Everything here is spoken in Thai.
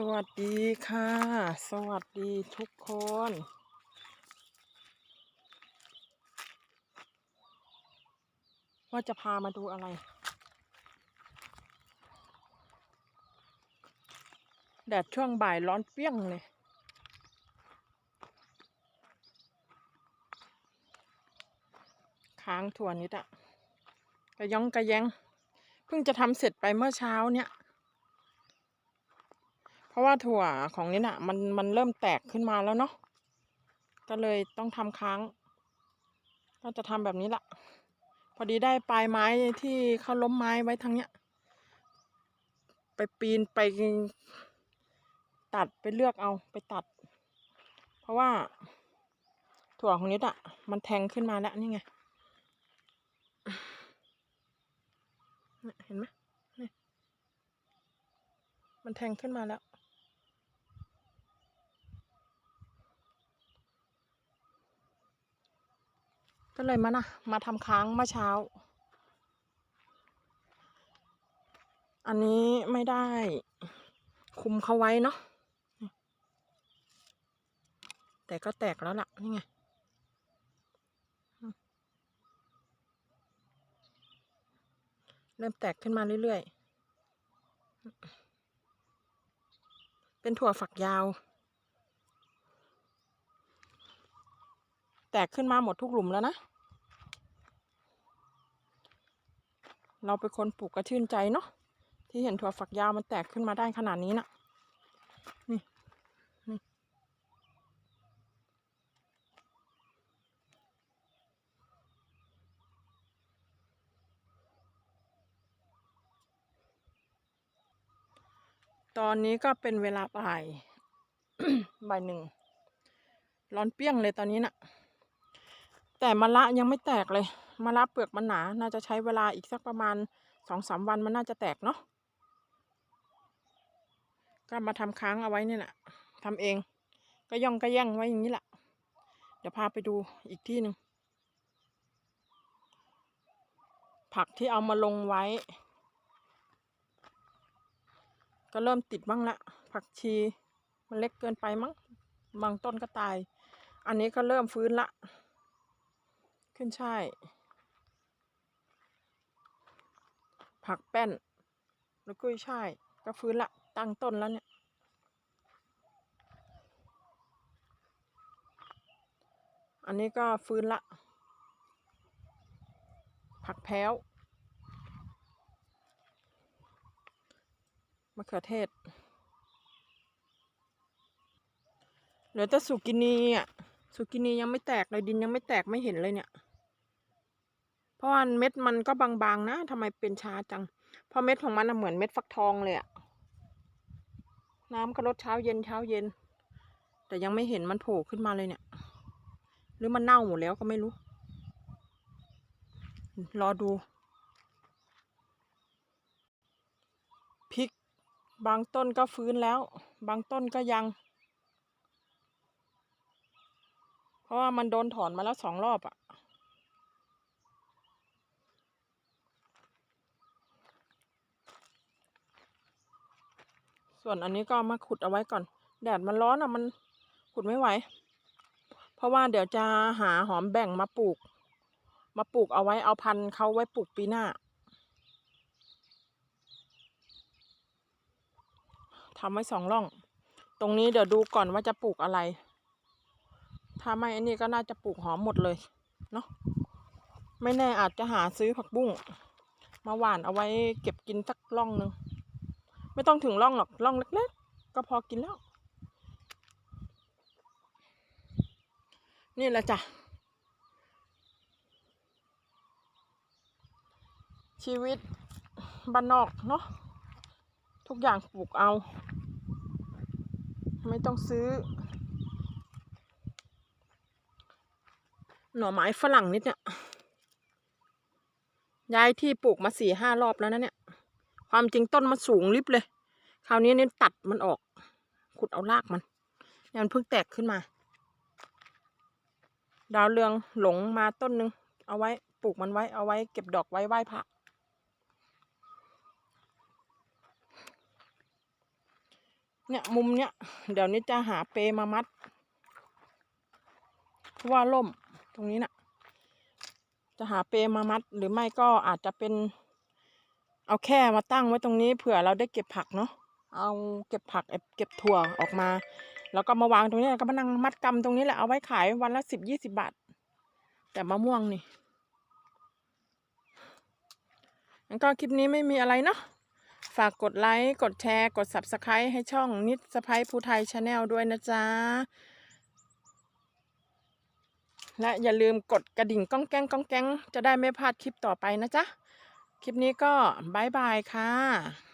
สวัสดีค่ะ สวัสดีทุกคน ว่าจะพามาดูอะไร แดดช่วงบ่ายร้อนเปรี้ยงเลย ค้างถั่วนิดอะกระยองกระแยง เพิ่งจะทำเสร็จไปเมื่อเช้าเนี่ย ราะว่าถั่วของนี่น่ะ มันมันเริ่มแตกขึ้นมาแล้วเนาะก็เลยต้องทำค้าง ก็จะทำแบบนี้ละพอดีได้ปลายไม้ที่เขาล้มไม้ไว้ทางเนี้ย ไปปีนไปตัดไปเลือกเอาไปตัด เพราะว่า ถั่วของนิดอะมันแทงขึ้นมาแล้วนี่ไงเนี่ยเห็นไหมนี่มันแทงขึ้นมาแล้ว ก็เลยมานะมาทำค้างเมื่อเช้า อันนี้ไม่ได้ คุมเขาไว้เนาะแต่ก็แตกแล้วล่ะ นี่ไงเริ่มแตกขึ้นมาเรื่อย ๆ เป็นถั่วฝักยาว แตกขึ้นมาหมดทุกหลุมแล้วนะ เราเป็นคนปลูกก็ชื่นใจเนาะที่เห็นถั่วฝักยาวมันแตกขึ้นมาได้ขนาดนี้นะ่ะนี่นี่ตอนนี้ก็เป็นเวลาบ่ายบ่ายหนึ่ง ร้อนเปี้ยงเลยตอนนี้นะ่ะ แต่มะละยังไม่แตกเลยมะละเปลือกมันหนา น่าจะใช้เวลาอีกสักประมาณสองสามวันมันน่าจะแตกเนาะก็มาทำค้างเอาไว้เนี่ยแหละทำเอง ก็ย่องก็แย่งไว้อย่างนี้แหละเดี๋ยวพาไปดูอีกที่หนึ่งผักที่เอามาลงไว้ ก็เริ่มติดบ้างละผักชีมันเล็กเกินไปมั้งบางต้นก็ตาย อันนี้ก็เริ่มฟื้นละ ขึ้นช่ายผักแป้น แล้วกุ้ยช่าย ก็ฟื้นละ ตั้งต้นแล้วเนี่ย อันนี้ก็ฟื้นละ ผักแพ้วมะเขือเทศ เหลือแต่สุกินีอะ สุกินียังไม่แตกเลยดินยังไม่แตกไม่เห็นเลยเนี่ย เพราะว่าเม็ดมันก็บางๆนะทำไมเป็นช้าจัง เพราะเม็ดของมันเหมือนเม็ดฟักทองเลยอะน้ำก็ลดเช้าเย็นเช้าเย็น แต่ยังไม่เห็นมันโผล่ขึ้นมาเลยเนี่ย หรือมันเน่าหมดแล้วก็ไม่รู้ รอดูพริกบางต้นก็ฟื้นแล้ว บางต้นก็ยัง เพราะว่ามันโดนถอนมาแล้วสองรอบอะ ส่วนอันนี้ก็มาขุดเอาไว้ก่อน แดดมันร้อนอะมันขุดไม่ไหว เพราะว่าเดี๋ยวจะหาหอมแบ่งมาปลูก มาปลูกเอาไว้เอาพันธุ์เขาไว้ปลูกปีหน้าทำไว้สองร่อง ตรงนี้เดี๋ยวดูก่อนว่าจะปลูกอะไร ถ้าไม่อันนี้ก็น่าจะปลูกหอมหมดเลยเนาะ ไม่แน่อาจจะหาซื้อผักบุ้ง มาหว่านเอาไว้เก็บกินสักร่องหนึ่ง ไม่ต้องถึงร่องหรอกร่องเล็กๆก็พอกินแล้ว นี่แหละจ้ะ ชีวิตบ้านนอกเนาะทุกอย่างปลูกเอา ไม่ต้องซื้อ หน่อไม้ฝรั่งนิดเนี่ยย้ายที่ปลูกมาสี่ห้ารอบแล้วนะเนี่ย ความจริงต้นมันสูงลิบเลย คราวนี้เนี่ยตัดมันออก ขุดเอารากมันเนี่ยมันเพิ่งแตกขึ้นมา ดาวเรืองหลงมาต้นหนึ่งเอาไว้ปลูกมันไว้เอาไว้เก็บดอกไว้ไหว้พระเนี่ยมุมเนี้ยเดี๋ยวนี้จะหาเปมามัดเพราะว่าล่มตรงนี้น่ะ จะหาเปมามัดหรือไม่ก็อาจจะเป็น เอาแค่มาตั้งไว้ตรงนี้เผื่อเราได้เก็บผักเนาะเอาเก็บผักเก็บถั่วออกมา แล้วก็มาวางตรงนี้แล้วก็มานั่งมัดกำตรงนี้แหละเอาไว้ขายวันละสิบยี่สิบาท แต่มะม่วงนี่งั้นก็คลิปนี้ไม่มีอะไรเนาะฝากกดไลค์กดแชร์กด subscribe ให้ช่องนิดสะพ้ายภูไทยชาแนลด้วยนะจ๊ะ และอย่าลืมกดกระดิ่งก้องแก้งก้องแก้งจะได้ไม่พลาดคลิปต่อไปนะจ๊ะ คลิปนี้ก็บายบายค่ะ